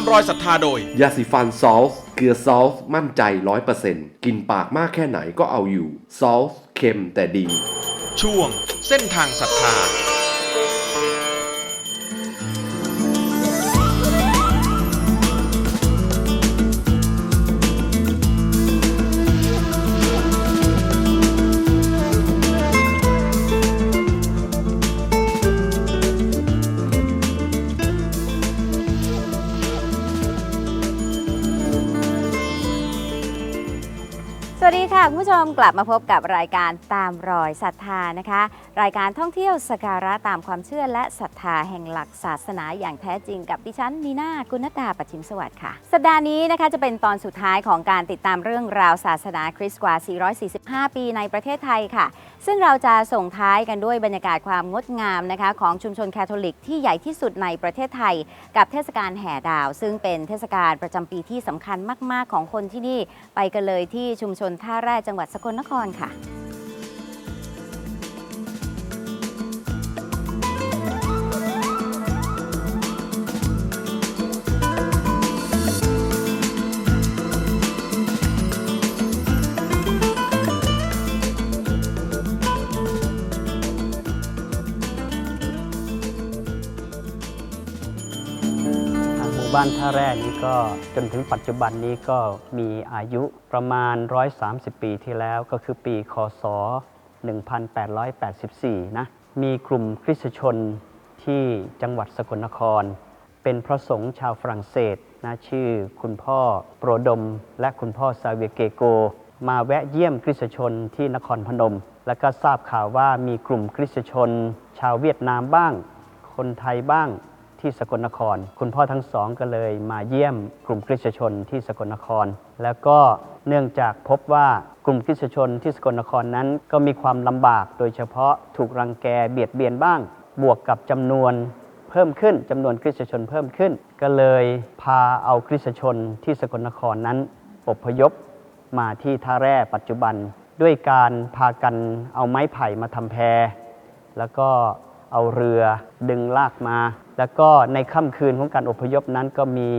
ตามรอยศรัทธาโดย ยาสีฟันซอลส์เกลือซอลส์มั่นใจ 100%กินปากมากแค่ไหนก็เอาอยู่ซอลส์เค็มแต่ดี ช่วงเส้นทางศรัทธา วัสดีค่ะคุณผู้ชมกลับมาพบกับรายการตามรอยศรัทธานะคะ รายการท่องเที่ยวสการะตามความเชื่อและศรัทธาแห่งหลักศาสนาอย่างแท้จริงกับดิฉันมีนากุณตาปัจฉิมสวัสดิ์ค่ะ สัปดาห์นี้นะคะจะเป็นตอนสุดท้ายของการติดตามเรื่องราวศาสนาคริสต์กว่า 445 ปีในประเทศไทยค่ะ ซึ่งเราจะส่งท้ายกันด้วยบรรยากาศความงดงามนะคะของชุมชนแคทอลิกที่ใหญ่ที่สุดในประเทศไทย กับเทศกาลแห่ดาว ซึ่งเป็นเทศกาลประจำปีที่สำคัญมาก ๆ ของคนที่นี่ ไปกันเลยที่ชุมชนท่าแร่จังหวัดสกลนครค่ะ บ้านท่าแร่นี้ก็จนถึงปัจจุบันนี้ก็มีอายุประมาณ 130 ปีที่แล้วก็คือปีคศ 1884 นะ มีกลุ่มคริสตชนที่จังหวัดสกลนคร เป็นพระสงฆ์ชาวฝรั่งเศสนะชื่อคุณพ่อโปรดม และคุณพ่อซาเวียเกโก มาแวะเยี่ยมคริสตชนที่นครพนม แล้วก็ทราบข่าวว่ามีกลุ่มคริสตชน ชาวเวียดนามบ้าง คนไทยบ้าง ที่สกลนคร คุณพ่อทั้งสองก็เลยมาเยี่ยมกลุ่มคริสตชนที่สกลนคร แล้วก็เนื่องจากพบว่ากลุ่มคริสตชนที่สกลนครนั้น ก็มีความลำบาก โดยเฉพาะถูกรังแกเบียดเบียนบ้าง บวกกับจำนวนเพิ่มขึ้นจำนวนคริสตชนเพิ่มขึ้น ก็เลยพาเอาคริสตชนที่สกลนครนั้นอพยพมาที่ท่าแร่ปัจจุบัน ด้วยการพากันเอาไม้ไผ่มาทำแพแล้วก็ เอาเรือดึงลากมา แล้วก็ในค่ำคืนของการอพยพนั้นก็มี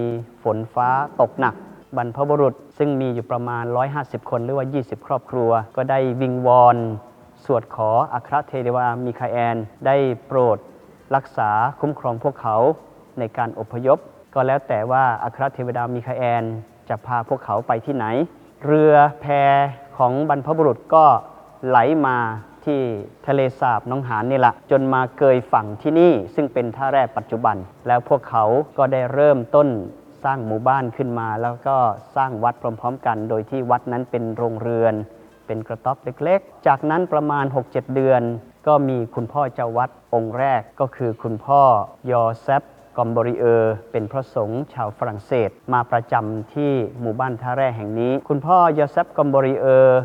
ฝนฟ้าตกหนัก บรรพบุรุษซึ่งมีอยู่ประมาณ 150 คนหรือว่า 20 ครอบครัว ก็ได้วิงวอนสวดขออัครเทวามิคาแอน ได้โปรดรักษาคุ้มครองพวกเขาในการอพยพ ก็แล้วแต่ว่าอัครเทวดามิคาแอน จะพาพวกเขาไปที่ไหน เรือแพของบรรพบุรุษก็ไหลมา ที่ทะเลสาบน้องหานนี่แหละจนมาเกยฝั่งที่นี่ ซึ่งเป็นท่าแร่ปัจจุบัน แล้วพวกเขาก็ได้เริ่มต้นสร้างหมู่บ้านขึ้นมา แล้วก็สร้างวัดพร้อม ๆ กัน โดยที่วัดนั้นเป็นโรงเรือน เป็นกระต๊อบเล็กๆ จากนั้นประมาณ 6-7 เดือน ก็มีคุณพ่อเจ้าวัดองค์แรกก็คือคุณพ่อยอเซฟกอมบริเออร์เป็นพระสงฆ์ชาวฝรั่งเศส มาประจำที่หมู่บ้านท่าแร่แห่งนี้ คุณพ่อยอเซฟกอมบริเออร์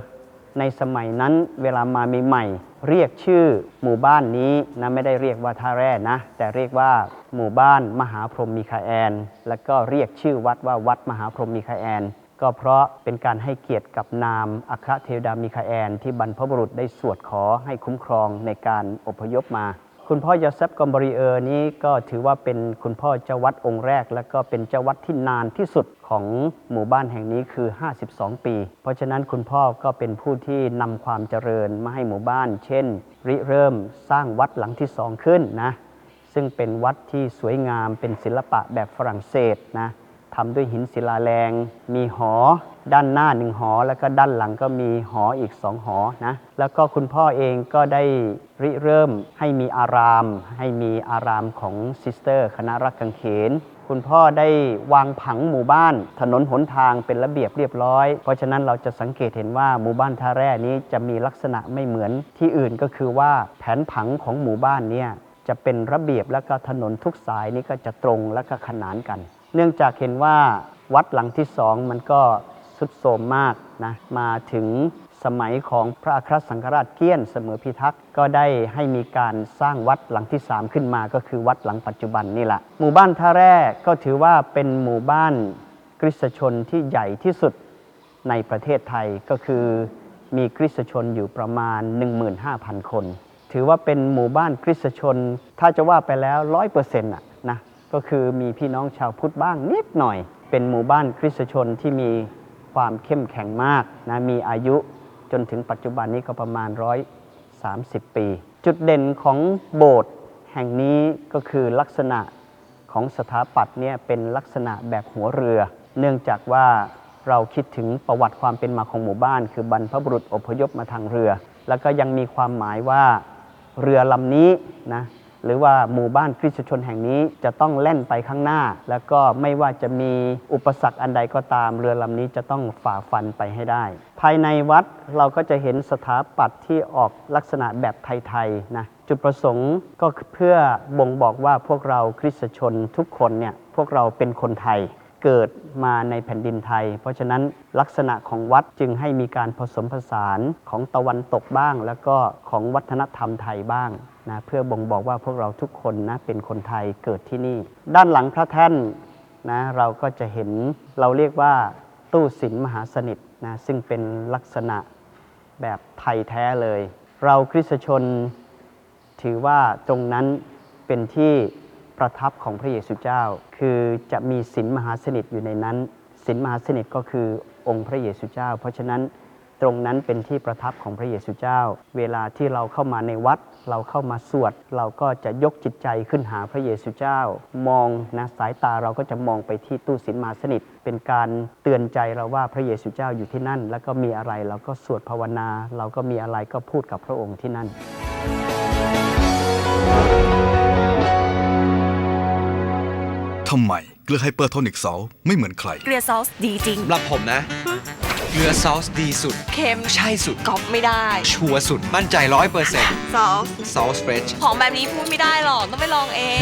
ในสมัยนั้นเวลามาใหม่ๆเรียกชื่อหมู่บ้านนี้นะไม่ได้เรียกว่าท่าแร่นะ แต่เรียกว่าหมู่บ้านมหาพรหมมีคาแอน แล้วก็เรียกชื่อวัดว่าวัดมหาพรหมมีคาแอน ก็เพราะเป็นการให้เกียรติกับนามอัครเทวดามิคาแอน ที่บรรพบุรุษได้สวดขอให้คุ้มครองในการอพยพมา คุณพ่อยอเซฟกอมบริเออร์นี้ก็ถือว่าเป็นคุณพ่อเจ้าวัดองค์แรก และก็เป็นเจ้าวัดที่นานที่สุดของหมู่บ้านแห่งนี้คือ 52 ปี เพราะฉะนั้นคุณพ่อก็เป็นผู้ที่นำความเจริญมาให้หมู่บ้าน เช่น ริเริ่มสร้างวัดหลังที่สองขึ้นนะ ซึ่งเป็นวัดที่สวยงามเป็นศิลปะแบบฝรั่งเศสนะ ทำด้วยหินศิลาแรง มีหอ ด้านหน้าหนึ่งหอ แล้วก็ด้านหลังก็มีหออีกสองหอนะ แล้วก็คุณพ่อเองก็ได้ริเริ่มให้มีอาราม ให้มีอารามของซิสเตอร์ คณะรักกังเขน คุณพ่อได้วางผังหมู่บ้าน ถนนหนทางเป็นระเบียบเรียบร้อย เพราะฉะนั้นเราจะสังเกตเห็นว่าหมู่บ้านท่าแร่นี้จะมีลักษณะไม่เหมือนที่อื่นก็คือว่าแผนผังของหมู่บ้านเนี่ยจะเป็นระเบียบแล้วก็ถนนทุกสายนี้ก็จะตรงและก็ขนานกัน เนื่องจากเห็นว่าวัดหลังที่สองมันก็สุดโทรมมากนะมาถึงสมัยของพระอัครสังฆราชเกี้ยนเสมอพิทักษ์ก็ได้ให้มีการสร้างวัดหลังที่ 3 ขึ้นมาก็คือวัดหลังปัจจุบันนี่แหละหมู่บ้านท่าแร่ก็ถือว่าเป็นหมู่บ้านคริสตชนที่ใหญ่ที่สุดในประเทศไทยก็คือมีคริสตชนอยู่ประมาณ 15,000 คน ถือว่าเป็นหมู่บ้านคริสตชน ถ้าจะว่าไปแล้วร้อยเปอร์เซ็นต์ะนะ ก็คือมีพี่น้องชาวพุทธบ้างนิดหน่อย เป็นหมู่บ้านคริสตชนที่มีความเข้มแข็งมากนะมีอายุจนถึงปัจจุบันนี้ก็ประมาณ 130 ปี จุดเด่นของโบสถ์แห่งนี้ก็คือลักษณะของสถาปัตย์เนี่ยเป็นลักษณะแบบหัวเรือ เนื่องจากว่าเราคิดถึงประวัติความเป็นมาของหมู่บ้าน คือบรรพบุรุษอพยพมาทางเรือ แล้วก็ยังมีความหมายว่าเรือลำนี้นะ หรือว่าหมู่บ้านคริสตชนแห่งนี้จะต้องแล่นไปข้างหน้า แล้วก็ไม่ว่าจะมีอุปสรรคอันใดก็ตามเรือลำนี้จะต้องฝ่าฟันไปให้ได้ ภายในวัดเราก็จะเห็นสถาปัตย์ที่ออกลักษณะแบบไทยๆนะจุดประสงค์ก็เพื่อบ่งบอกว่าพวกเราคริสตชนทุกคนเนี่ยพวกเราเป็นคนไทยเกิดมาในแผ่นดินไทย เพราะฉะนั้นลักษณะของวัดจึงให้มีการผสมผสานของตะวันตกบ้าง แล้วก็ของวัฒนธรรมไทยบ้าง นะเพื่อบ่งบอกว่าพวกเราทุกคนนะเป็นคนไทยเกิดที่นี่ ด้านหลังพระแท่นนะเราก็จะเห็นเราเรียกว่าตู้สินมหาสนิทนะซึ่งเป็นลักษณะแบบไทยแท้เลย เราคริสตชนถือว่าตรงนั้นเป็นที่ประทับของพระเยซูเจ้า คือจะมีศีลมหาสนิทอยู่ในนั้นศีลมหาสนิทก็คือองค์พระเยซูเจ้า เพราะฉะนั้นตรงนั้นเป็นที่ประทับของพระเยซูเจ้า เวลาที่เราเข้ามาในวัด เราเข้ามาสวด เราก็จะยกจิตใจขึ้นหาพระเยซูเจ้า มองนะสายตาเราก็จะมองไปที่ตู้ศีลมหาสนิท เป็นการเตือนใจเราว่าพระเยซูเจ้าอยู่ที่นั่น แล้วก็มีอะไรเราก็สวดภาวนา เราก็มีอะไรก็พูดกับพระองค์ที่นั่นทำไมเกลือไฮเปอร์โทนิกซอลไม่เหมือนใคร เกลือซอสดีจริง สำหรับผมนะ เกลือซอสดีสุด เค็มใช่สุด ก๊อปไม่ได้ชัวร์สุด มั่นใจร้อยเปอร์เซ็นต์ซอสซอสเฟรชของแบบนี้พูดไม่ได้หรอก ต้องไปลองเอง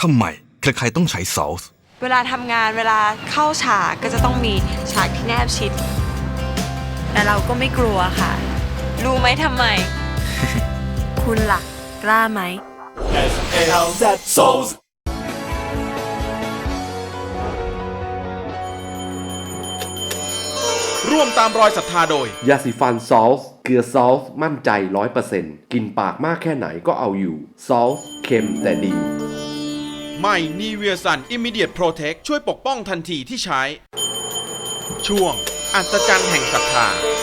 ทำไมใครๆต้องใช้ซอส เวลาทำงานเวลาเข้าฉากก็จะต้องมีฉากที่แนบชิด แต่เราก็ไม่กลัวค่ะ รู้ไหมทำไม คุณล่ะ กล้าไหม ร่วมตามรอยศรัทธาโดย ยาสีฟันซอลส์เกลือซอลส์มั่นใจ 100%กินปากมากแค่ไหนก็เอาอยู่ซอลส์เค็มแต่ดี ใหม่นีเวียสันอิม e เดีย p โปรเทคช่วยปกป้องทันทีที่ใช้ ช่วง อัศจรรย์แห่งศรัทธา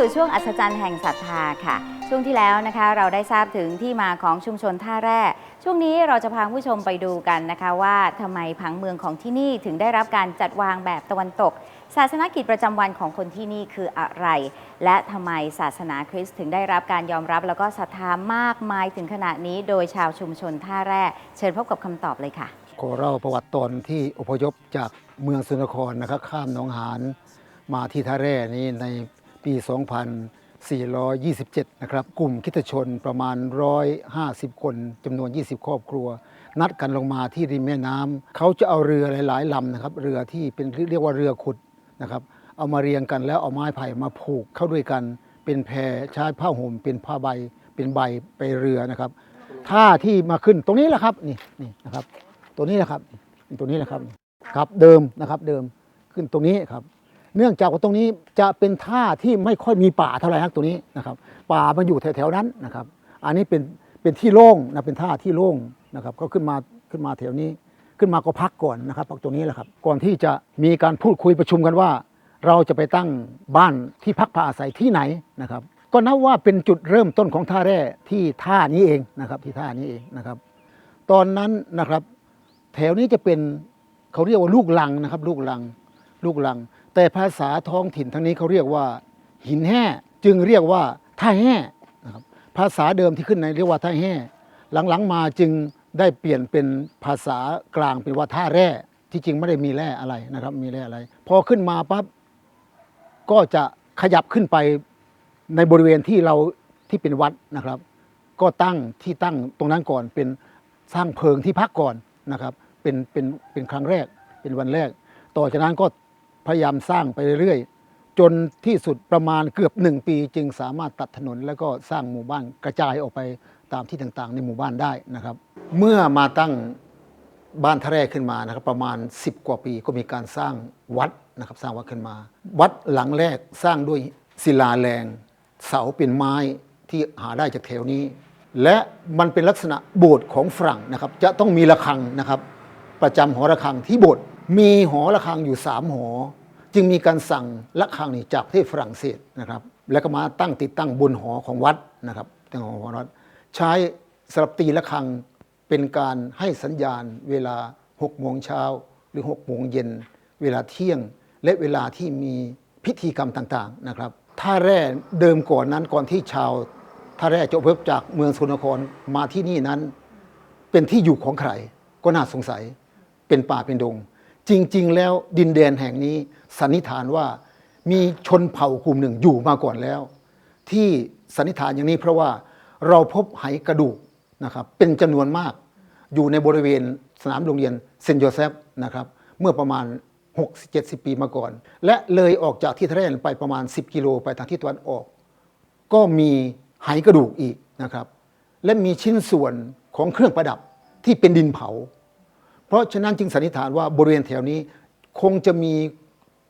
สู่ช่วงอัศจรรย์แห่งศรัทธาค่ะ ช่วงที่แล้วนะคะเราได้ทราบถึงที่มาของชุมชนท่าแร่ช่วงนี้เราจะพาผู้ชมไปดูกันนะคะว่าทำไมผังเมืองของที่นี่ถึงได้รับการจัดวางแบบตะวันตก ศาสนกิจประจำวันของคนที่นี่คืออะไร และทำไมศาสนาคริสต์ถึงได้รับการยอมรับ แล้วก็ศรัทธามากมายถึงขนาดนี้ โดยชาวชุมชนท่าแร่เชิญพบกับคำตอบเลยค่ะขอเล่าประวัติตอนที่อพยพจากเมืองสุนครนะครับข้ามหนองหานมาที่ท่าแร่นี้ใน ปี 2427 นะครับ กลุ่มคริดชนประมาณ 150 คนจำนวน 20 ครอบครัว นัดกันลงมาที่ริมแม่น้ำเขาจะเอาเรือหลายๆลำนะครับ เรือที่เป็นเรียกว่าเรือขุดนะครับ เอามาเรียงกันแล้วเอาไม้ไผ่มาผูกเข้าด้วยกัน เป็นแพใช้ผ้าห่มเป็นผ้าใบ เป็นใบไปเรือนะครับท่าที่มาขึ้นตรงนี้แหละครับนี่นี่นะครับ ตัวนี้นะครับตัวนี้นะครับครับเดิมนะครับเดิมขึ้นตรงนี้ครับ เนื่องจากว่าตรงนี้จะเป็นท่าที่ไม่ค่อยมีป่าเท่าไหร่นักตรงนี้นะครับป่ามันอยู่แถวๆนั้นนะครับอันนี้เป็นเป็นที่โล่งนะเป็นท่าที่โล่งนะครับก็ขึ้นมาขึ้นมาแถวนี้ขึ้นมาก็พักก่อนนะครับพักตรงนี้แหละครับก่อนที่จะมีการพูดคุยประชุมกันว่า เราจะไปตั้งบ้านที่พักพาอาศัยที่ไหนนะครับก็นับว่าเป็นจุดเริ่มต้นของท่าแร่ที่ท่านี้เองนะครับที่ท่านี้เองนะครับ ตอนนั้นนะครับ แถวนี้จะเป็นเขาเรียกว่าลูกลังนะครับ ลูกลัง ลูกลัง แต่ภาษาท้องถิ่นทั้งนี้เขาเรียกว่า หินแห่จึงเรียกว่าท่าแห่นะครับภาษาเดิมที่ขึ้นในเรียกว่าท่าแห่หลังๆมาจึงได้เปลี่ยนเป็นภาษากลางเป็นว่าท่าแร่ที่จริงไม่ได้มีแร่อะไรนะครับ มีแร่อะไร พอขึ้นมาปั๊บก็จะขยับขึ้นไปในบริเวณที่เราที่เป็นวัดนะครับ ก็ตั้งที่ตั้งตรงนั้นก่อนเป็นสร้างเพิงที่พักก่อนนะครับ เป็นเป็นเป็นครั้งแรกเป็นวันแรก ต่อจากนั้นก็ พยายามสร้างไปเรื่อยๆจนที่สุดประมาณเกือบหนึ่งปีจึงสามารถตัดถนน แล้วก็สร้างหมู่บ้านกระจายออกไปตามที่ต่างๆ ในหมู่บ้านได้นะครับ เมื่อมาตั้งบ้านทะแรกขึ้นมานะครับประมาณ 10 กว่าปีก็มีการสร้างวัดนะครับสร้างวัดขึ้นมา วัดหลังแรกสร้างด้วยศิลาแรง เสาเป็นไม้ที่หาได้จากแถวนี้ และมันเป็นลักษณะโบสถ์ของฝรั่งนะครับจะต้องมีระฆังนะครับ ประจำหอระฆังที่โบสถ์ มีหอระฆังอยู่สามหอ จึงมีการสั่งระฆังนี่จากประเทศฝรั่งเศสนะครับ แล้วก็มาตั้งติดตั้งบนหอของวัดนะครับตั้งหอของวัด ใช้สำหรับตีระฆังเป็นการให้สัญญาณเวลา6โมงเช้าหรือ6โมงเย็นเวลาเที่ยง และเวลาที่มีพิธีกรรมต่างๆนะครับท่าแร่เดิมก่อนนั้นก่อนที่ชาวท่าแร่จะอพยพจากเมืองสกลนครมาที่นี่นั้น เป็นที่อยู่ของใครก็น่าสงสัยเป็นป่าเป็นดง จริง ๆ แล้วดินแดนแห่งนี้สันนิษฐานว่ามีชนเผ่ากลุ่มหนึ่งอยู่มาก่อนแล้ว ที่สันนิษฐานอย่างนี้เพราะว่าเราพบไหกระดูกนะครับเป็นจำนวนมากอยู่ในบริเวณสนามโรงเรียนเซนโยเซฟนะครับเมื่อประมาณ 60-70 ปีมาก่อน และเลยออกจากที่ทะเลไปประมาณ 10 กิโลไปทางทิศตะวันออก ก็มีไหกระดูกอีกนะครับและมีชิ้นส่วนของเครื่องประดับที่เป็นดินเผา ราะฉะนั้นจึงสันนิษฐานว่าบริเวณแถวนี้คงจะมี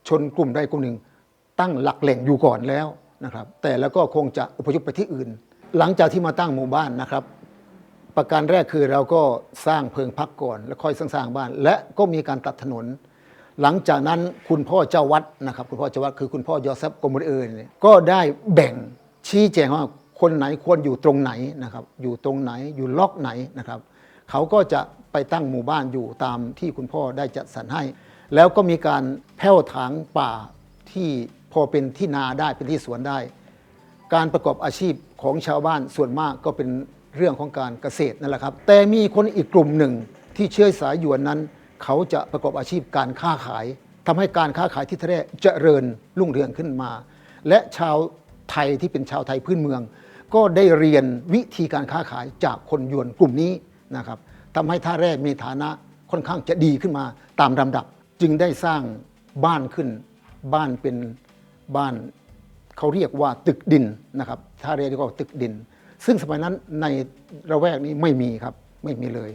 ชนกลุ่มใดกลุ่มหนึ่ง ตั้งหลักแหล่งอยู่ก่อนแล้วนะครับ แต่แล้วก็คงจะอพยพไปที่อื่น หลังจากที่มาตั้งหมู่บ้านนะครับ ประการแรกคือเราก็สร้างเพิงพักก่อน แล้วค่อยสร้างบ้าน และก็มีการตัดถนน หลังจากนั้นคุณพ่อเจ้าวัดนะครับ คุณพ่อเจ้าวัดคือคุณพ่อยอเซฟกมเอิญเนี่ยก็ได้แบ่งชี้แจงว่าคนไหนควรอยู่ตรงไหนนะครับ อยู่ตรงไหนอยู่ล็อกไหนนะครับ เขาก็จะไปตั้งหมู่บ้านอยู่ตามที่คุณพ่อได้จัดสรรให้ แล้วก็มีการแผ่วถางป่าที่พอเป็นที่นาได้เป็นที่สวนได้ การประกอบอาชีพของชาวบ้านส่วนมากก็เป็นเรื่องของการเกษตรนั่นแหละครับ แต่มีคนอีกกลุ่มหนึ่งที่เชื้อสายยวนนั้น เขาจะประกอบอาชีพการค้าขายทำให้การค้าขายที่ทะเลเจริญรุ่งเรืองขึ้นมา และชาวไทยที่เป็นชาวไทยพื้นเมือง ก็ได้เรียนวิธีการค้าขายจากคนยวนกลุ่มนี้ นะครับทำให้ท่าแร่มีฐานะค่อนข้างจะดีขึ้นมาตามลำดับ จึงได้สร้างบ้านขึ้น บ้านเป็นบ้านเขาเรียกว่าตึกดินนะครับถ้าเรียกว่าตึกดิน ซึ่งสมัยนั้นในระแวกนี้ไม่มีครับไม่มีเลย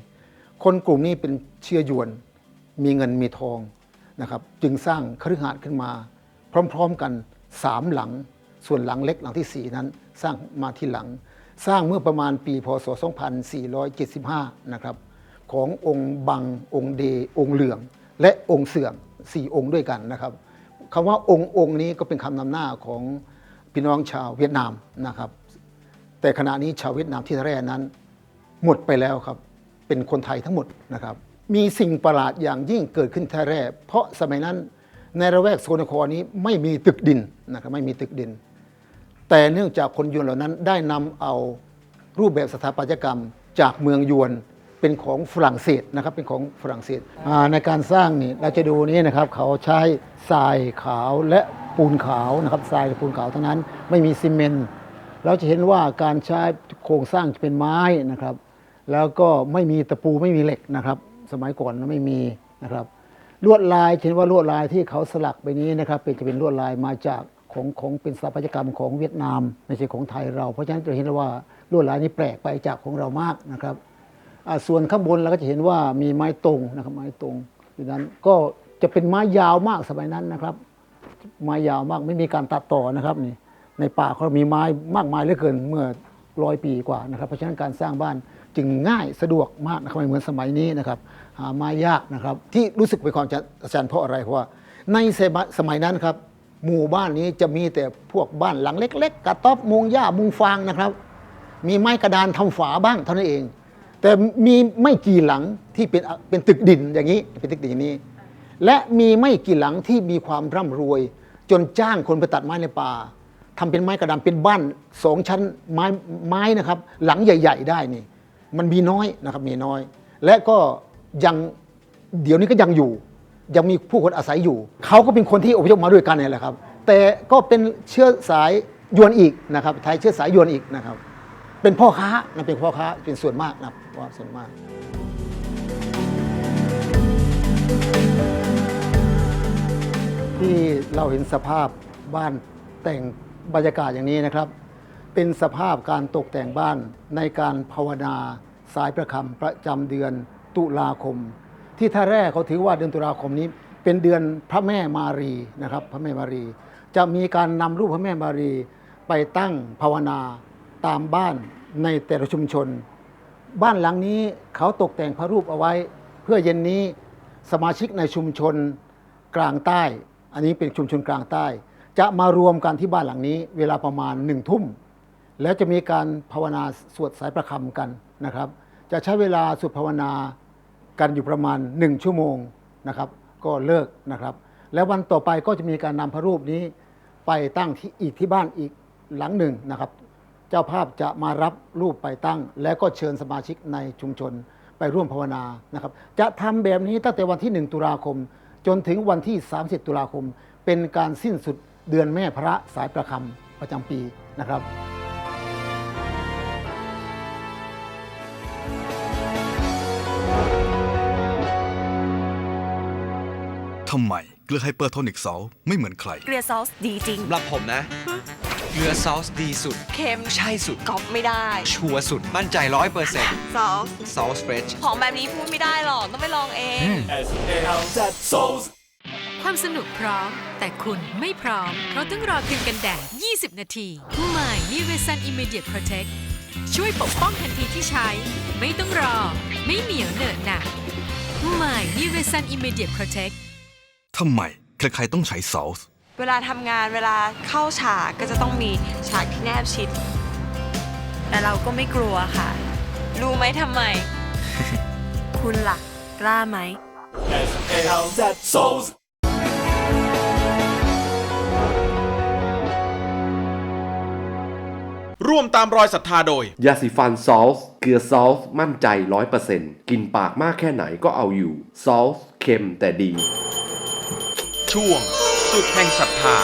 คนกลุ่มนี้เป็นเชื้อยวน มีเงินมีทองนะครับจึงสร้างคฤหาสน์ขึ้นมา พร้อม ๆกันสามหลัง ส่วนหลังเล็กหลังที่สี่นั้นสร้างมาที่หลัง สร้างเมื่อประมาณปีพศ 2475 นะครับ ขององค์บัง องค์เด องค์เหลือง และองค์เสื่อมสี่องค์ด้วยกันนะครับคำว่าองค์องค์นี้ก็เป็นคำนำหน้าของพี่น้องชาวเวียดนามนะครับ แต่ขณะนี้ชาวเวียดนามที่ทะเลนั้น หมดไปแล้วครับ เป็นคนไทยทั้งหมดนะครับ มีสิ่งประหลาดอย่างยิ่งเกิดขึ้นที่ทะเลเพราะสมัยนั้นในระแวกโซนครนี้ไม่มีตึกดินนะครับไม่มีตึกดิน แต่เนื่องจากคนยวนเหล่านั้นได้นำเอารูปแบบสถาปัตยกรรม จากเมืองยวนเป็นของฝรั่งเศสนะครับเป็นของฝรั่งเศสอ่าในการสร้างนี่เราจะดูนี้นะครับเขาใช้ทรายขาวและปูนขาวนะครับทรายและปูนขาวเทั้งนั้นไม่มีซีเมนต์เราจะเห็นว่าการใช้โครงสร้างจะเป็นไม้นะครับ แล้วก็ไม่มีตะปูไม่มีเหล็กนะครับ สมัยก่อนไม่มีนะครับ ลวดลายเห็นว่าลวดลายที่เขาสลักไปนี้นะครับเป็นจะเป็นลวดลายมาจาก ของของเป็นสถาปัตยกรรมของเวียดนามไม่ใช่ของไทยเรา เพราะฉะนั้นจะเห็นว่าลวดลายนี้แปลกไปจากของเรามากนะครับส่วนข้างบนเราก็จะเห็นว่ามีไม้ตรงนะครับไม้ตรงดังนั้นก็จะเป็นไม้ยาวมากสมัยนั้นนะครับ ไม้ยาวมากไม่มีการตัดต่อนะครับนี่ในป่าเขามีไม้มากมายเหลือเกินเมื่อร้อยปีกว่านะครับ เพราะฉะนั้นการสร้างบ้านจึงง่ายสะดวกมากนะครับไม่เหมือนสมัยนี้นะครับหาไม้ยากนะครับ ที่รู้สึกเป็นความอาจารย์เพราะอะไรเพราะว่าในสมัยนั้นครับ หมู่บ้านนี้จะมีแต่พวกบ้านหลังเล็ก ๆ กระต๊อบมุงหญ้ามุงฟางนะครับ มีไม้กระดานทำฝาบ้างเท่านั้นเอง แต่มีไม่กี่หลังที่เป็นเป็นตึกดินอย่างนี้เป็นตึกดินอย่างนี้ และมีไม่กี่หลังที่มีความร่ำรวย จนจ้างคนไปตัดไม้ในป่าทำเป็นไม้กระดานเป็นบ้านสองชั้นไม้ไม้นะครับ หลังใหญ่ ๆ ได้นี่ มันมีน้อยนะครับมีน้อย และก็ยังเดี๋ยวนี้ก็ยังอยู่ ยังมีผู้คนอาศัยอยู่ เขาก็เป็นคนที่อพยพมาด้วยกันนี่แหละครับ แต่ก็เป็นเชื้อสายยวนอีกนะครับ ไทยเชื้อสายยวนอีกนะครับ เป็นพ่อค้านะเป็นพ่อค้าเป็นส่วนมากนะครับว่าส่วนมาก ที่เราเห็นสภาพบ้านแต่งบรรยากาศอย่างนี้นะครับ เป็นสภาพการตกแต่งบ้านในการภาวนาสายประคำประจำเดือนตุลาคม ที่ท่าแรกเขาถือว่าเดือนตุลาคมนี้ เป็นเดือนพระแม่มารีนะครับ พระแม่มารี จะมีการนำรูปพระแม่มารีไปตั้งภาวนาตามบ้านในแต่ละชุมชน บ้านหลังนี้เขาตกแต่งพระรูปเอาไว้ เพื่อเย็นนี้สมาชิกในชุมชนกลางใต้ อันนี้เป็นชุมชนกลางใต้ จะมารวมกันที่บ้านหลังนี้ เวลาประมาณหนึ่งทุ่มแล้วจะมีการภาวนาสวดสายประคำกันนะครับ จะใช้เวลาสวดภาวนา กันอยู่ประมาณ 1 ชั่วโมงนะครับ ก็เลิกนะครับ แล้ววันต่อไปก็จะมีการนำพระรูปนี้ไปตั้งที่อีกที่บ้านอีกหลังหนึ่งนะครับ เจ้าภาพจะมารับรูปไปตั้ง แล้วก็เชิญสมาชิกในชุมชนไปร่วมภาวนานะครับ จะทำแบบนี้ตั้งแต่วันที่ 1 ตุลาคม จนถึงวันที่ 30 ตุลาคม เป็นการสิ้นสุดเดือนแม่พระสายประคำประจำปีนะครับ ทำไมเกลือไฮเปอร์โทนิกเซลไม่เหมือนใคร เกลือซอสดีจริง สำหรับผมนะ เกลือซอสดีสุด เค็มใช่สุด ก๊อปไม่ได้ชัวร์สุด มั่นใจร้อยเปอร์เซ็นต์ซอสซอสเฟรช ของแบบนี้พูดไม่ได้หรอก ต้องไปลองเอง ความสนุกพร้อม แต่คุณไม่พร้อม เพราะต้องรอคืนกันแดด 20 นาทีใหม่ n i v e s u n Immediate Protect ช่วยปกป้องทันทีที่ใช้ ไม่ต้องรอ ไม่เหนียวเหนอะหนะใหม่ n i v e s u n Immediate Protect ทำไมใครๆต้องใช้ซอสเวลาทำงานเวลาเข้าฉากก็จะต้องมีฉากที่แนบชิด แต่เราก็ไม่กลัวค่ะ รู้ไหมทำไม คุณล่ะ กล้าไหมร่วมตามรอยศรัทธาโดย ยาสีฟันซอลส์เกลือซอลส์มั่นใจ 100%กินปากมากแค่ไหนก็เอาอยู่ซอลส์เค็มแต่ดี ช่วง จุดแห่งศรัทธา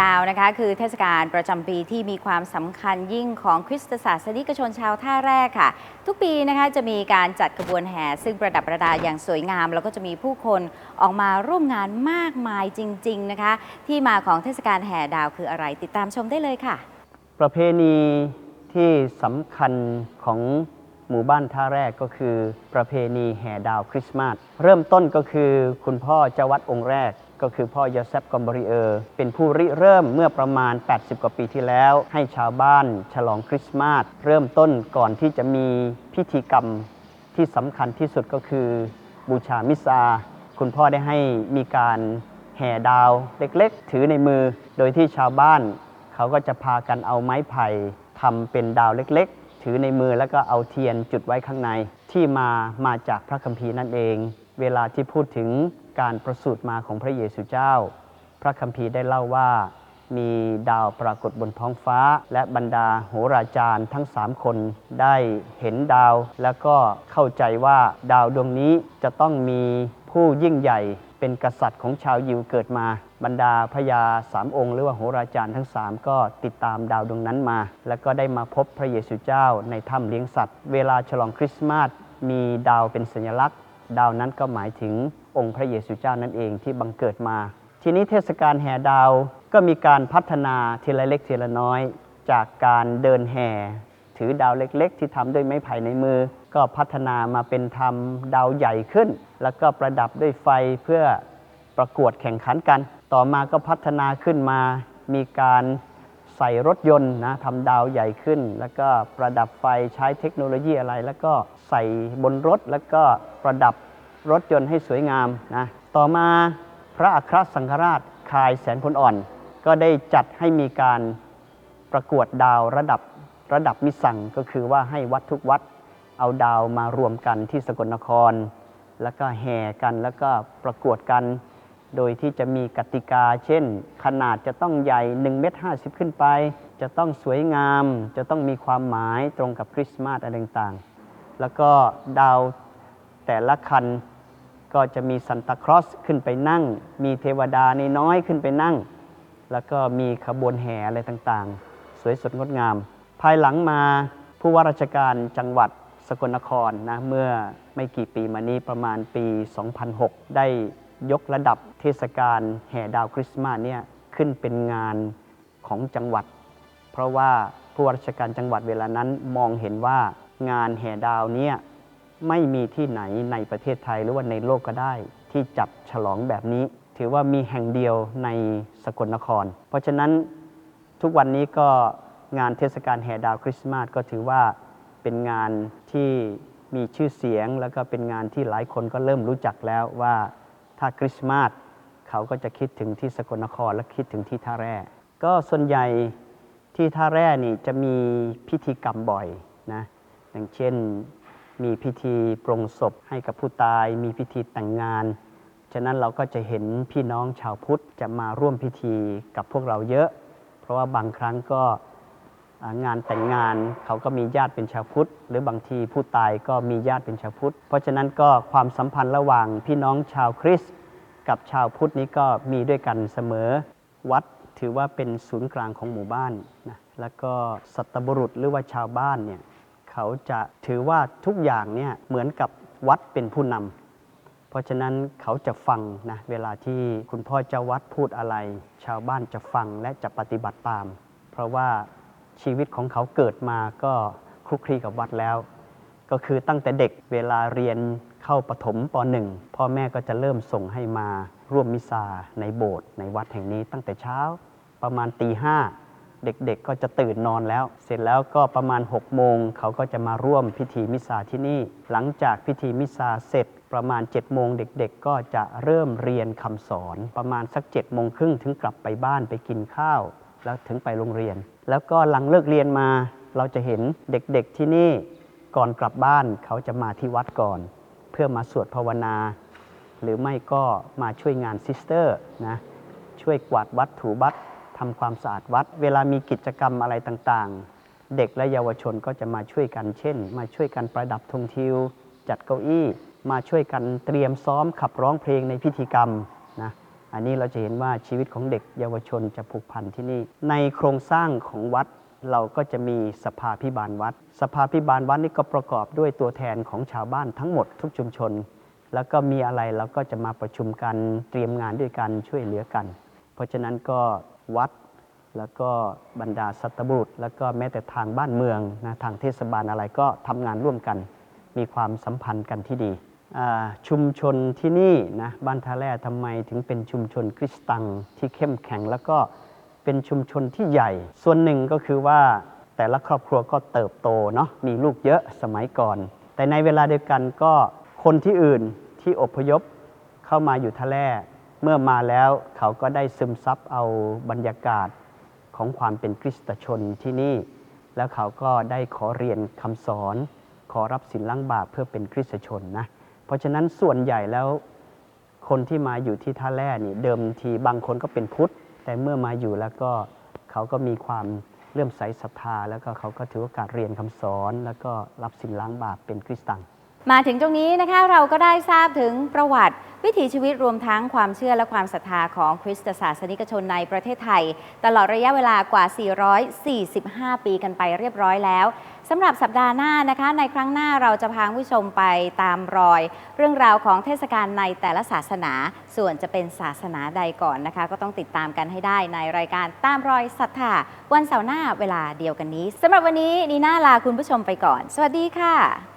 ดาวนะคะคือเทศกาลประจำปีที่มีความสำคัญยิ่งของคริสตศาสนิกชนชาวท่าแรกค่ะ ทุกปีนะคะจะมีการจัดกระบวนแห่ ซึ่งประดับประดาอย่างสวยงาม แล้วก็จะมีผู้คนออกมาร่วมงานมากมายจริง ๆนะคะ ที่มาของเทศกาลแห่ดาวคืออะไรติดตามชมได้เลยค่ะ ประเพณีที่สำคัญของหมู่บ้านท่าแรกก็คือประเพณีแห่ดาวคริสต์มาสเริ่มต้นก็คือคุณพ่อเจ้าวัดองค์แรก ก็คือพ่อยอเซฟกอมบริเออร์เป็นผู้ริเริ่มเมื่อประมาณ 80 กว่าปีที่แล้ว ให้ชาวบ้านฉลองคริสต์มาสเริ่มต้นก่อนที่จะมีพิธีกรรมที่สำคัญที่สุดก็คือบูชามิซา คุณพ่อได้ให้มีการแห่ดาวเล็กๆ ถือในมือ โดยที่ชาวบ้าน เขาก็จะพากันเอาไม้ไผ่ทำเป็นดาวเล็กๆ ถือในมือแล้วก็เอาเทียนจุดไว้ข้างในที่มามาจากพระคัมภีร์นั่นเอง เวลาที่พูดถึง การประสูติมาของพระเยซูเจ้า พระคัมภีร์ได้เล่าว่า มีดาวปรากฏบนท้องฟ้า และบรรดาโหราจารย์ทั้งสามคนได้เห็นดาว แล้วก็เข้าใจว่าดาวดวงนี้จะต้องมีผู้ยิ่งใหญ่เป็นกษัตริย์ของชาวยิวเกิดมา บรรดาพญาสามองค์ หรือว่าโหราจารย์ทั้งสามก็ติดตามดาวดวงนั้นมา แล้วก็ได้มาพบพระเยซูเจ้าในถ้ำเลี้ยงสัตว์ เวลาฉลองคริสต์มาสมีดาวเป็นสัญลักษณ์ ดาวนั้นก็หมายถึงองค์พระเยซูเจ้านั่นเองที่บังเกิดมา ทีนี้เทศกาลแห่ดาวก็มีการพัฒนาทีละเล็กทีละน้อย จากการเดินแห่ ถือดาวเล็กๆ ที่ทำด้วยไม้ไผ่ในมือ ก็พัฒนามาเป็นทำดาวใหญ่ขึ้น แล้วก็ประดับด้วยไฟเพื่อประกวดแข่งขันกัน ต่อมาก็พัฒนาขึ้นมา มีการใส่รถยนต์นะทำดาวใหญ่ขึ้น แล้วก็ประดับไฟใช้เทคโนโลยีอะไรแล้วก็ ส่บนรถแล้วก็ประดับรถยนต์ให้สวยงามนะต่อมาพระอัครสังฆราชคายแสนพลอ่อน ก็ได้จัดให้มีการประกวดดาวระดับระดับมิสังก็คือว่าให้วัดทุกวัดเอาดาวมารวมกันที่สกลนคร แล้วก็แห่กันแล้วก็ประกวดกัน โดยที่จะมีกติกา เช่น ขนาดจะต้องใหญ่1เมตร50 ขึ้นไป จะต้องสวยงาม จะต้องมีความหมายตรงกับคริสต์มาสอะไรต่างๆ แล้วก็ดาวแต่ละคันก็จะมีซันตาคลอสขึ้นไปนั่ง มีเทวดาในน้อยขึ้นไปนั่ง แล้วก็มีขบวนแห่อะไรต่างๆ สวยสดงดงาม ภายหลังมาผู้ว่าราชการจังหวัดสกลนครนะเมื่อไม่กี่ปีมานี้ประมาณปี 2006 ได้ยกระดับเทศกาลแห่ดาวคริสต์มาสเนี่ยขึ้นเป็นงานของจังหวัด เพราะว่าผู้ว่าราชการจังหวัดเวลานั้นมองเห็นว่า งานแห่ดาวเนี่ยไม่มีที่ไหนในประเทศไทยหรือว่าในโลกก็ได้ ที่จัดฉลองแบบนี้ ถือว่ามีแห่งเดียวในสกลนคร เพราะฉะนั้นทุกวันนี้ก็งานเทศกาลแห่ดาวคริสต์มาสก็ถือว่าเป็นงานที่มีชื่อเสียง แล้วก็เป็นงานที่หลายคนก็เริ่มรู้จักแล้วว่าถ้าคริสต์มาสเขาก็จะคิดถึงที่สกลนครและคิดถึงที่ท่าแร่ก็ส่วนใหญ่ที่ท่าแร่นี่จะมีพิธีกรรมบ่อยนะ อย่างเช่น มีพิธีปรงศพให้กับผู้ตาย มีพิธีแต่งงาน ฉะนั้นเราก็จะเห็นพี่น้องชาวพุทธจะมาร่วมพิธีกับพวกเราเยอะ เพราะว่าบางครั้งก็งานแต่งงานเขาก็มีญาติเป็นชาวพุทธ หรือบางทีผู้ตายก็มีญาติเป็นชาวพุทธ เพราะฉะนั้นก็ความสัมพันธ์ระหว่างพี่น้องชาวคริสต์กับชาวพุทธนี้ก็มีด้วยกันเสมอ วัดถือว่าเป็นศูนย์กลางของหมู่บ้านนะแล้วก็สัตบุรุษหรือว่าชาวบ้านเนี่ย เขาจะถือว่าทุกอย่างเนี่ยเหมือนกับวัดเป็นผู้นำ เพราะฉะนั้นเขาจะฟังนะเวลาที่คุณพ่อเจ้าวัดพูดอะไร ชาวบ้านจะฟังและจะปฏิบัติตาม เพราะว่าชีวิตของเขาเกิดมาก็คลุกคลีกับวัดแล้ว ก็คือตั้งแต่เด็กเวลาเรียนเข้าปฐมป .1 พ่อแม่ก็จะเริ่มส่งให้มาร่วมมิซาในโบสถ์ในวัดแห่งนี้ตั้งแต่เช้าประมาณตีห้า เด็กๆ ก็จะตื่นนอนแล้ว เสร็จแล้วก็ประมาณ6โมงเขาก็จะมาร่วมพิธีมิสซาที่นี่ หลังจากพิธีมิสซาเสร็จประมาณ7โมงเด็กๆ ก็จะเริ่มเรียนคำสอน ประมาณสัก7โมงครึ่งถึงกลับไปบ้านไปกินข้าว แล้วถึงไปโรงเรียน แล้วก็หลังเลิกเรียนมา เราจะเห็นเด็กๆที่นี่ก่อนกลับบ้านเขาจะมาที่วัดก่อน เพื่อมาสวดภาวนา หรือไม่ก็มาช่วยงานซิสเตอร์นะช่วยกวาดวัดถูวัด ทำความสะอาดวัด เวลามีกิจกรรมอะไรต่างๆ เด็กและเยาวชนก็จะมาช่วยกัน เช่น มาช่วยกันประดับธงทิว จัดเก้าอี้ มาช่วยกันเตรียมซ้อมขับร้องเพลงในพิธีกรรมนะ อันนี้เราจะเห็นว่าชีวิตของเด็กเยาวชนจะผูกพันที่นี่ ในโครงสร้างของวัดเราก็จะมีสภาพิบาลวัด สภาพิบาลวัดนี่ก็ประกอบด้วยตัวแทนของชาวบ้านทั้งหมดทุกชุมชน แล้วก็มีอะไรเราก็จะมาประชุมกันเตรียมงานด้วยกันช่วยเหลือกัน เพราะฉะนั้นก็ วัด แล้วก็บรรดาสัตบุรุษ แล้วก็แม้แต่ทางบ้านเมืองนะทางเทศบาลอะไรก็ทำงานร่วมกัน มีความสัมพันธ์กันที่ดี ชุมชนที่นี่นะบ้านท่าแร่ทำไมถึงเป็นชุมชนคริสตังที่เข้มแข็งแล้วก็เป็นชุมชนที่ใหญ่ ส่วนหนึ่งก็คือว่าแต่ละครอบครัวก็เติบโตเนาะมีลูกเยอะสมัยก่อน แต่ในเวลาเดียวกันก็คนที่อื่นที่อพยพเข้ามาอยู่ท่าแร่ เมื่อมาแล้วเขาก็ได้ซึมซับเอาบรรยากาศของความเป็นคริสตชนที่นี่ แล้วเขาก็ได้ขอเรียนคำสอน ขอรับสินล้างบาปเพื่อเป็นคริสตชนนะเพราะฉะนั้นส่วนใหญ่แล้วคนที่มาอยู่ที่ท่าแร่นี่เดิมทีบางคนก็เป็นพุทธ แต่เมื่อมาอยู่แล้วก็เขาก็มีความเลื่อมใสศรัทธา แล้วก็เขาก็ถือโอกาสเรียนคำสอน แล้วก็รับสินล้างบาปเป็นคริสตัง มาถึงตรงนี้นะคะเราก็ได้ทราบถึงประวัติวิถีชีวิตรวมทั้งความเชื่อและความศรัทธาของคริสตศาสนิกชนในประเทศไทย ตลอดระยะเวลากว่า 445 ปีกันไปเรียบร้อยแล้วสำหรับสัปดาห์หน้านะคะ ในครั้งหน้าเราจะพาผู้ชมไปตามรอย เรื่องราวของเทศกาลในแต่ละศาสนา ส่วนจะเป็นศาสนาใดก่อนนะคะ ก็ต้องติดตามกันให้ได้ในรายการตามรอยศรัทธาวันเสาร์หน้าเวลาเดียวกันนี้สำหรับวันนี้นีน่าลาคุณผู้ชมไปก่อน สวัสดีค่ะ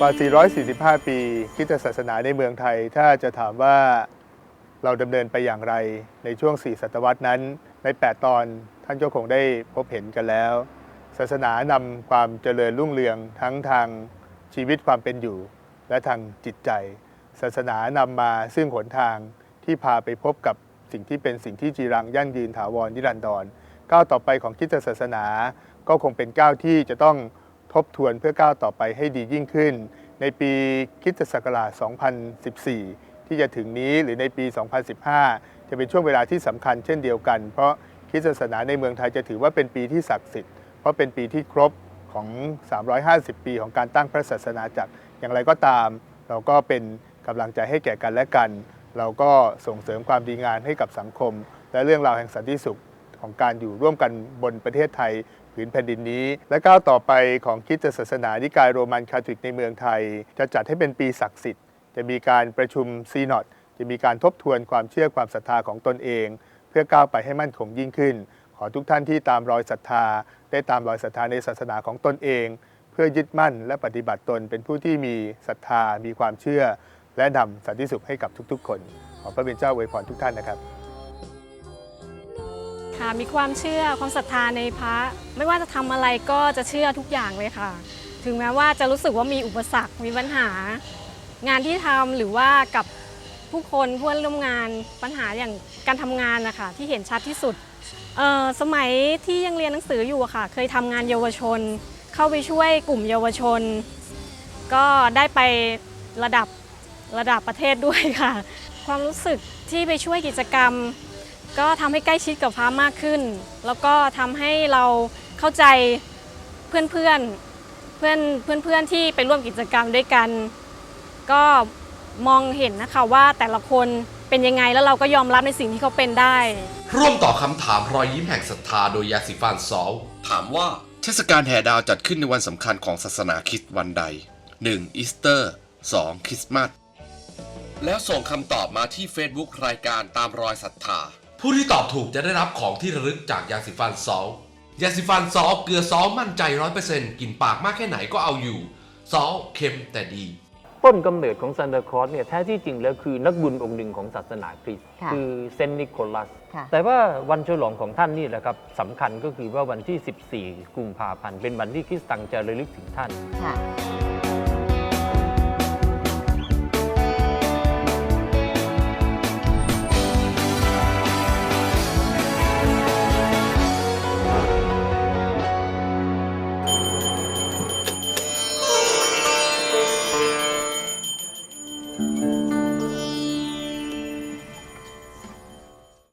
กว่า 445 ปีคริสตศาสนาในเมืองไทย ถ้าจะถามว่าเราดำเนินไปอย่างไรในช่วง 4 ศตวรรษนั้น ใน 8 ตอนท่านก็คงได้พบเห็นกันแล้ว ศาสนานำความเจริญรุ่งเรืองทั้งทางชีวิตความเป็นอยู่ และทางจิตใจ ศาสนานำมาซึ่งหนทางที่พาไปพบกับสิ่งที่เป็นสิ่งที่จีรังยั่งยืนถาวรนิรันดร ก้าวต่อไปของคริสตศาสนา ก็คงเป็นก้าวที่จะต้องทบทวนเพื่อก้าวต่อไปให้ดียิ่งขึ้น ในปีคริสตศักราช 2014 ที่จะถึงนี้หรือในปี 2015 จะเป็นช่วงเวลาที่สำคัญเช่นเดียวกัน เพราะคริสตศาสนาในเมืองไทยจะถือว่าเป็นปีที่ศักดิ์สิทธิ์ เพราะเป็นปีที่ครบของ 350 ปีของการตั้งพระศาสนาจักร อย่างไรก็ตาม เราก็เป็นกำลังใจให้แก่กันและกัน เราก็ส่งเสริมความดีงามให้กับสังคม และเรื่องราวแห่งสันติสุข ของการอยู่ร่วมกันบนประเทศไทยผืนแผ่นดินนี้ และก้าวต่อไปของคริสตศาสนานิกายโรมันคาทอลิกในเมืองไทย จะจัดให้เป็นปีศักดิ์สิทธิ์ จะมีการประชุมซีนอดจะมีการทบทวนความเชื่อความศรัทธาของตนเอง เพื่อก้าวไปให้มั่นคงยิ่งขึ้น ขอทุกท่านที่ตามรอยศรัทธา ได้ตามรอยศรัทธาในศาสนาของตนเอง เพื่อยึดมั่นและปฏิบัติตนเป็นผู้ที่มีศรัทธามีความเชื่อ และนำสันติสุขให้กับทุกๆ คน ขอพระเป็นเจ้าอวยพรทุกท่านนะครับ มีความเชื่อความศรัทธาในพระ ไม่ว่าจะทำอะไรก็จะเชื่อทุกอย่างเลยค่ะ ถึงแม้ว่าจะรู้สึกว่ามีอุปสรรคมีปัญหา งานที่ทำหรือว่ากับผู้คนเพื่อนร่วมงานปัญหาอย่างการทำงานนะคะที่เห็นชัดที่สุดเอ่อสมัยที่ยังเรียนหนังสืออยู่อะค่ะ เคยทำงานเยาวชน เข้าไปช่วยกลุ่มเยาวชน ก็ได้ไประดับระดับประเทศด้วยค่ะ ความรู้สึกที่ไปช่วยกิจกรรม ก็ทำให้ใกล้ชิดกับพระมากขึ้น แล้วก็ทำให้เราเข้าใจเพื่อนเพื่อนเพื่อนเพื่อนเพื่อนๆที่ไปร่วมกิจกรรมด้วยกัน ก็มองเห็นนะคะว่าแต่ละคนเป็นยังไงแล้วเราก็ยอมรับในสิ่งที่เขาเป็นได้ ร่วมตอบคำถามรอยยิ้มแห่งศรัทธาโดยยาสีฟันซอลถามว่าเทศกาลแห่ดาวจัดขึ้นในวันสำคัญของศาสนาคริสต์วันใด 1. อีสเตอร์ 2. คริสต์มาสแล้วส่งคำตอบมาที่ Facebook รายการตามรอยศรัทธา ผู้ที่ตอบถูกจะได้รับของที่ระลึกจากยาสีฟันซอลยาสีฟันซอลเกลือซอลมั่นใจ100%กลิ่นปากมากแค่ไหนก็เอาอยู่ ซอลเค็มแต่ดี ต้นกำเนิดของซานตาคลอสเนี่ยแท้ที่จริงแล้วคือนักบุญองค์หนึ่งของศาสนาคริสต์ค่ะคือเซนต์นิโคลัส ค่ะ แต่ว่าวันฉลองของท่านนี่แหละครับสำคัญก็คือว่าวันที่ 14 กุมภาพันธ์เป็นวันที่คริสตังจะระลึกถึงท่าน ค่ะ